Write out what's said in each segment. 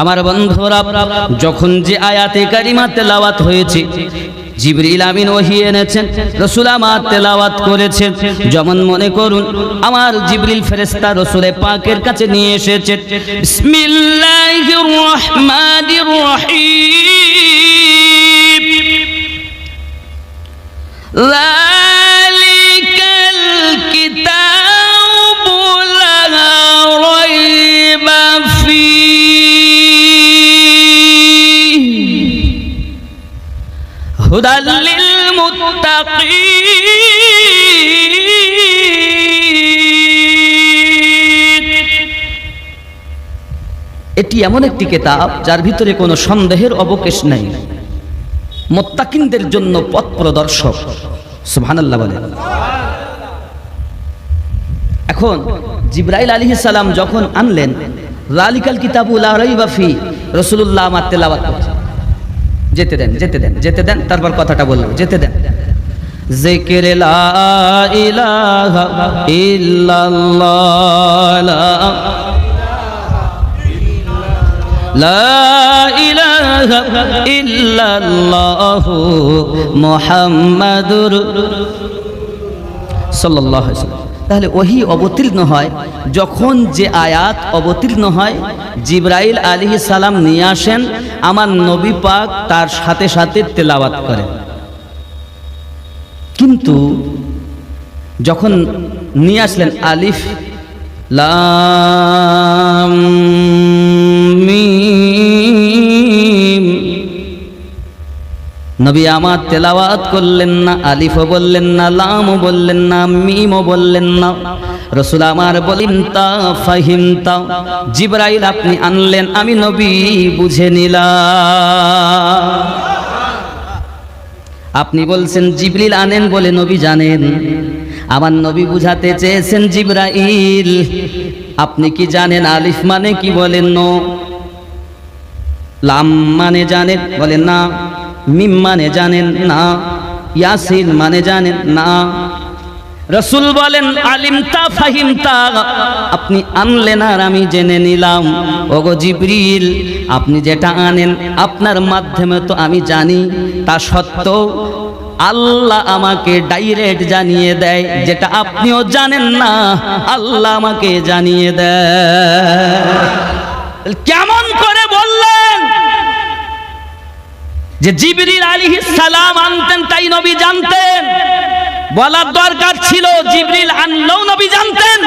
আমার বন্ধুরা, যখন যে আয়াতে কারিমা তেলাওয়াত হয়েছে, জিবরিল আমিন ওহি এনেছেন, রসুল আমার তেলাওয়াত করেছেন, যেমন মনে করুন, আমার জিবরিল ফেরেস্তা রসুলে পাকের কাছে নিয়ে এসেছেন বিসমিল্লাহির রহিম। লা হুদাল এটি এমন একটি কেতাব যার ভিতরে কোনো সন্দেহের অবকেশ নাই। মোত্তাকিনদের জন্য পথ প্রদর্শক সুহানাল্লাহ বলে। এখন জিব্রাইল আলী সালাম যখন আনলেন, লালিকাল কিতাবুল আর রসুল্লাহ আমার তেলাওয়াত করছে যেতে দেন যেতে দেন যেতে দেন, তারপর কথাটা বললাম, যেতে দেন জিকির লা লা সাল্লাল্লাহু আলাইহি ওয়াসাল্লাম। তাহলে ওহি অবতীর্ণ হয়। যখন যে আয়াত অবতীর্ণ হয়, জিব্রাইল আলী সালাম নিয়ে আসেন, আমার নবী পাক তার সাথে সাথে তেলাওয়াত করেন। কিন্তু যখন নিয়ে আসলেন আলিফ, লাম নবী আমার তেলাওয়াত করলেন না, আলিফও বললেন না, লামও বললেন না, মিমও বললেন না। রসুল আমার বলিন, তা ফাহিম তাও জিব্রাইল আপনি আনলেন, আমি নবী বুঝে নিলাম। আপনি বলছেন, জিবরিল আনেন বলে নবী জানেন। আমার নবী বুঝাতে চেয়েছেন জিব্রাইল। আপনি কি জানেন, আলিফ মানে কি বলেন? নো। লাম মানে জানেন, বলেন না। মিম মানে জানেন না, ইয়াসিন মানে জানেন না। রসুল বলেন, আলিমতা ফাহিমতা, আপনি আনলেন আর আমি জেনে নিলাম। ওগো জিবরিল, আপনি যেটা আনেন আপনার মাধ্যমে তো আমি জানি, তা সত্ত্বেও আল্লাহ আমাকে ডাইরেক্ট জানিয়ে দেয়, যেটা আপনিও জানেন না, আল্লাহ আমাকে জানিয়ে দেয়। কেমন করে বললেন যে জিবরিল আলাইহিস সালাম আনতেন, তাই নবী জানতেন। বলার দরকার ছিল, জিবরিল আনলেও নবী জানতেন,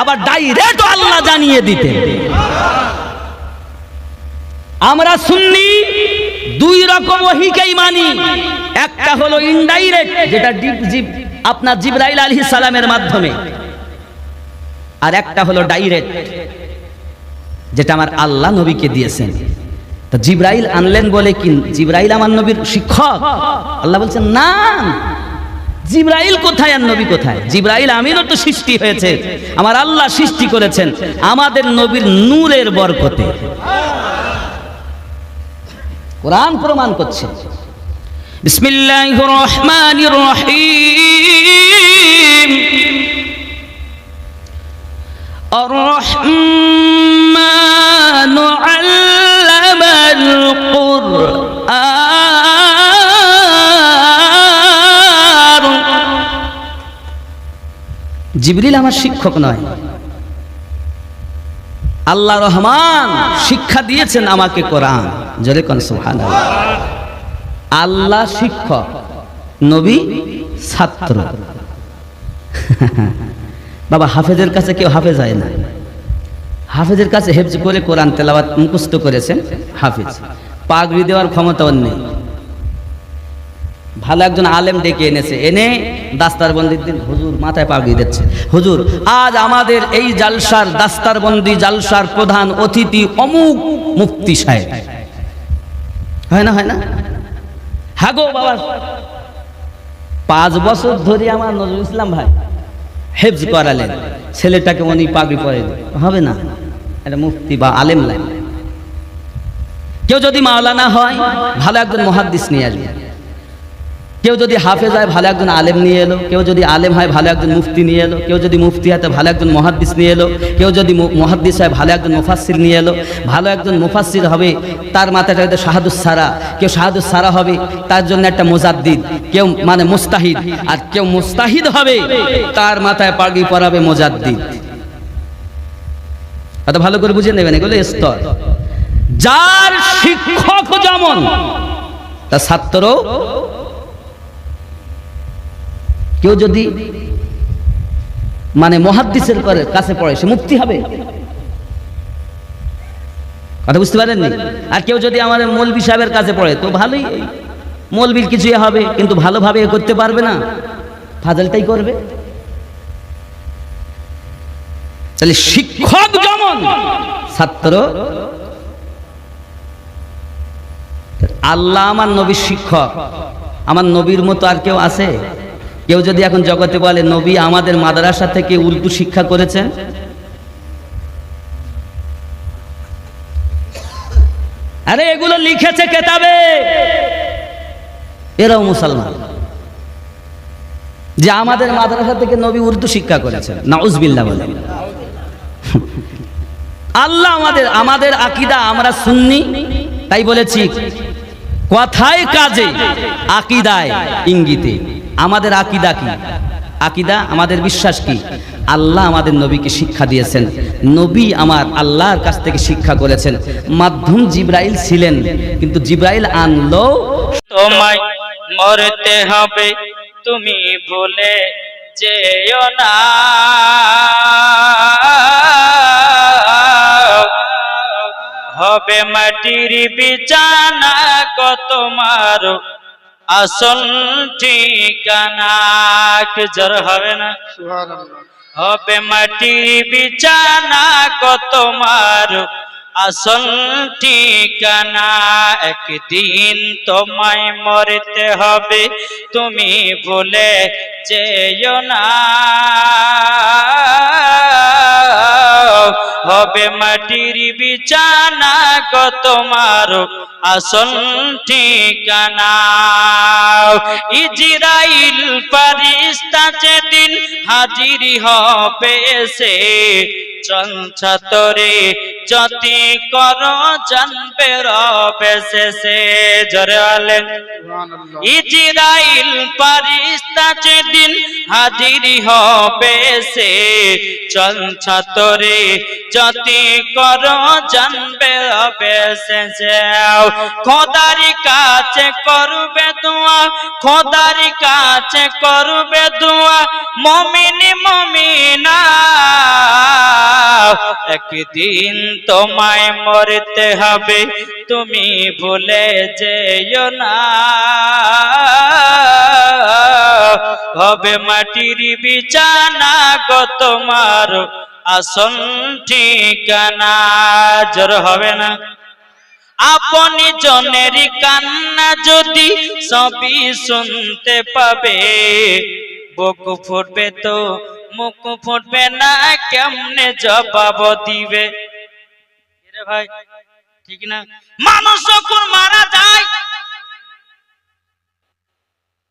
আবার ডাইরেক্ট আল্লাহ জানিয়ে দিতেন। আমরা সুন্নি, দুই রকম ওহিকেই মানি। একটা হলো ইনডাইরেক্ট যেটা আপনার জিব্রাইল আলাইহিস সালামের মাধ্যমে। আর একটা হলো ডাইরেক্ট যেটা আমার আল্লাহ নবীকে দিয়েছেন। তা জিব্রাইল আনলেন বলে কি? জিব্রাইল আমার নবীর শিক্ষক। আল্লাহ বলছেন, না, জিব্রাইল কোথায় আর নবী কোথায়? জিব্রাইল আমিরও তো সৃষ্টি হয়েছে। আমার আল্লাহ সৃষ্টি করেছেন আমাদের নবীর নূরের বরকতে। কোরআন প্রমাণ করছে। বিসমিল্লাহির রহমানির রহিম। আর রহমান জিবরিল আমার শিক্ষক নয়। আল্লাহ রহমান শিক্ষা দিয়েছেন আমাকে কোরআন। জোরে কোন সুবহানাল্লাহ। আল্লাহ শিক্ষক, নবী ছাত্র। বাবা, হাফেজের কাছে কেউ হাফেজ হয় না। হাফেজের কাছে হেফজ করে কোরআন তেলাওয়াত মুখস্থ করেছেন হাফিজ। পাগড়ি দেওয়ার ক্ষমতা নেই। ভালো একজন আলেম ডেকে এনেছে। এনে দাস্তারবন্দির দিন হুজুর মাথায় পাগড়ি দিচ্ছে। হুজুর, আজ আমাদের এই জালসার দাস্তারবন্দি জালসার প্রধান অতিথি অমুক মুক্তি সাহেব। হয় না হয় না? হ্যাঁ গো বাবা। পাঁচ বছর ধরে আমার নজরুল ইসলাম ভাই হেফজ করালেন। ছেলেটাকে উনি পাগড়ি পরে। হবে না। এটা মুফতি বা আলেম লাইন। কেউ যদি মাওলানা হয়, ভালো একজন মহাদ্দিস নিয়ে আসবে। কেউ যদি হাফেজ হয় ভালো একজন আলেম নিয়ে এলো, কেউ যদি আলেম হয় ভালো একজন মুফতি নিয়ে এলো, কেউ যদি মুফতি হয় তো ভালো একজন মহাদ্দিস নিয়ে এলো, কেউ যদি মহাদ্দিস হয় ভালো একজন মুফাসির নিয়ে এলো, ভালো একজন মুফাসির হবে তার মাথাটা হয়তো শাহাদুস সারা কেউ শাহাদুস সারা হবে, তার জন্য একটা মোজাদ্দিদ। কেউ মানে মুস্তাহিদ। আর কেউ মুস্তাহিদ হবে, তার মাথায় পাগড়ি পরাবে মোজাদ্দিদ। এত ভালো করে বুঝে নেবেন, এগুলো স্তর। যার শিক্ষক যেমন, তার ছাত্র কেউ যদি মানে মহাদ্দিসের কাছে পড়ে, সে মুক্তি হবে? কথা বুঝতে পারেননি? আর কেউ যদি আমাদের মৌলবি সাহেবের কাছে পড়ে, তো ভালোই মৌলবির কিছুই হবে, কিন্তু ভালোভাবে এ করতে পারবে না। ফাজলটাই করবে। তাহলে শিক্ষক যেমন, ছাত্র, আল্লাহ আমার নবীর শিক্ষক। আমার নবীর মতো আর কেউ আছে? কেউ যদি এখন জগতে বলে, নবী আমাদের মাদ্রাসা থেকে উর্দু শিক্ষা করেছেন আরে, এগুলো লিখেছে কেতাবে। এরাও মুসলমান। যে আমাদের মাদ্রাসা থেকে নবী উর্দু শিক্ষা করেছেন নাউজবিল্লা বলে। আল্লাহ আমাদের আমাদের আকিদা, আমরা সুন্নি, তাই বলেছি, কথায় কাজে, আকিদায় ইঙ্গিতে। আমাদের আকিদা কি? আকিদা আমাদের বিশ্বাস কি? আল্লাহ আমাদের নবীকে শিক্ষা দিয়েছেন। নবী আমার আল্লাহর কাছ থেকে শিক্ষা করেছেন। মাধ্যম জিব্রাইল ছিলেন, কিন্তু জিব্রাইল আনলো তোমায় মরতে হবে, তুমি ভুলে যেও না। হবে মাটির বিছানা কত তোমার আসল ঠিকানা কি জ্বর হবে না? হবে মাটির বিছানা গো তোমার। আসল ঠিকানা একদিন তোমায় মরতে হবে তুমি ভুলে যেও না। হবে মাটির বিছানা গো তোমার আসল ঠিকানা। ইজরাইল ফারিস্তা যেদিন হাজির হবে সে চঞ্চতরে যতি কর জানবে রবে শেষে, জরে আলেন ইজরাইল পারিস্তা যেদিন হাজিরি হবে সে চঞ্চতরে যতি কর জানবে হবে শেষে। খোদারি কাছে করবে দোয়া, খোদারি কাছে করবে দোয়া, মমিনি মমিনা। একদিন তোমায় মরতে হবে, তুমি ভুলে যেও না। হবে মাটির বিছানা গো তোমার আসল ঠিকানা, জোর হবে না। আপনি জনের কান্না যদি সবই শুনতে পাবে, বুক ফুটবে তো, মুখ ফুটবে না, কেমনে জবাব দিবে? ভাই, ঠিক না? মানুষ যখন মারা যায়,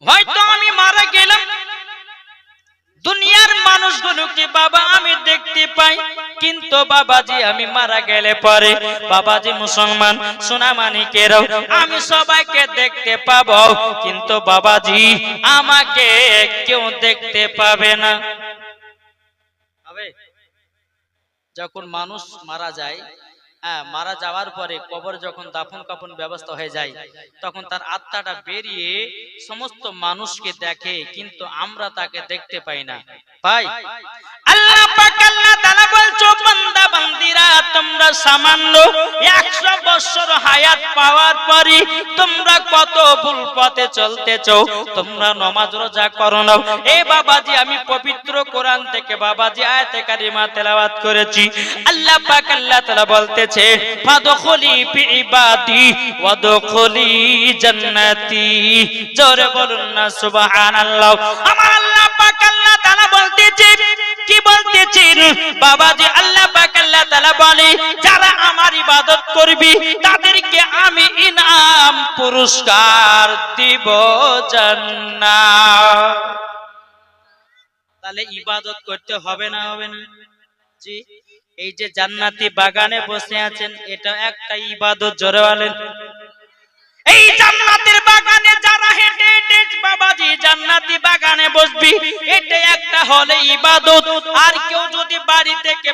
হয়তো আমি মারা গেলাম। দুনিয়ার মানুষগুলোকে বাবা আমি দেখতে পাই, কিন্তু বাবাজি আমি মারা গেলে পরে বাবাজি মুসলমান সোনামানিকেরও আমি সবাইকে দেখতে পাবো, কিন্তু বাবাজি আমাকে কেউ দেখতে পাবে না। যখন মানুষ মারা যায় মারা যাওয়ার পরে কবর যখন দাফন কাফন ব্যবস্থা হয়ে যায়, তখন তার আত্মাটা বেরিয়ে সমস্ত মানুষকে দেখে, কিন্তু আমরা তাকে দেখতে পাই না। পাই আল্লাহ তোমরা সামান্য 100 বছর হায়াত পাওয়ার পরই তোমরা কত ভুল পথে চলতেছো? তোমরা নামাজ রোজা করো না এ বাবাজি, আমি পবিত্র কোরআন থেকে বাবাজি আয়াতে কারিমা তেলাওয়াত করেছি। আল্লাহ পাক আল্লাহ তাআলা বলতেছে, ফাদখুলি ফি জান্নাতি। জোরে বলুন না, সুবহানাল্লাহ। আমার আল্লাহ পাক আল্লাহ বলতেছে, কি বলতেছেন? বাবাজি, আল্লাহ পাক তাআলা বলে, যারা আমার ইবাদত তাদেরকে আমি ইনাম পুরস্কার দিব তাহলে ইবাদত করতে হবে না হবে না? জি, এই যে জান্নাতি বাগানে বসে আছেন, এটা একটা ইবাদত, জোরে বলেন। এই জান্নাতের বাগানে যারা হেঁটে হেঁটে, বাবাজি, জান্নাতি বাগানে বসবি, এটা একটা হলে ইবাদত। আর কেউ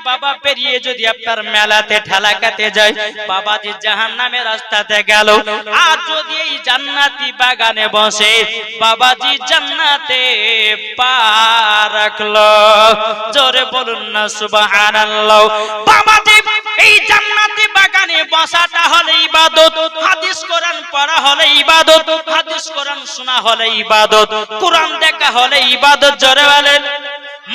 বাবা পেরিয়ে যদি আপনার মেলাতে ঠেলাকাতে যায়, বাবাজি জাহান্নামের রাস্তাতে গেল। আর যদি এই জান্নাতি বাগানে বসে, বাবাজি জান্নাতে পা রাখল। জোরে বলুন না, সুবহানাল্লাহ। বাবাজি, এই জান্নাতি বাগানে বসাটা হলে ইবাদত, হাদিস কোরআন পড়া হলে ইবাদত, হাদিস কোরআন শোনা হলে ইবাদত, কোরআন দেখা হলে ইবাদত, জোরে বলেন।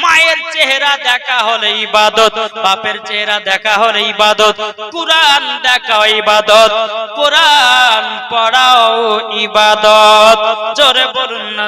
মায়ের চেহারা দেখা হলে ইবাদত, বাপের চেহারা দেখা হলে ইবাদত, কোরআন দেখা ইবাদত, কোরআন পড়াও ইবাদত। জোরে বলুন না।